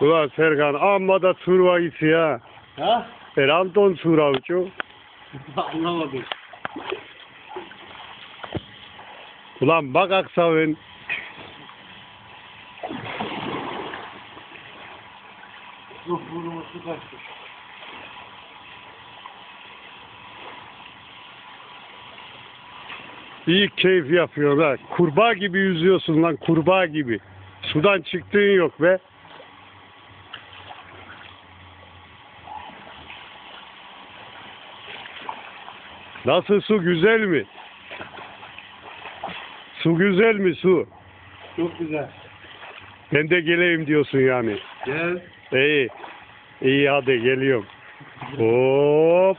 Ulan Serkan amma da turva gitsi ya. Ha? Per Anton turva uçu. Anlamadım. Ulan bak aksavın. Uf burnuma su kaçtı. İyi keyif yapıyor ha. Kurbağa gibi yüzüyorsun lan kurbağa gibi. Sudan çıktığın yok be. Nasıl su güzel mi? Su güzel mi su? Çok güzel. Ben de geleyim diyorsun yani. Gel. İyi. İyi hadi geliyorum. Hop.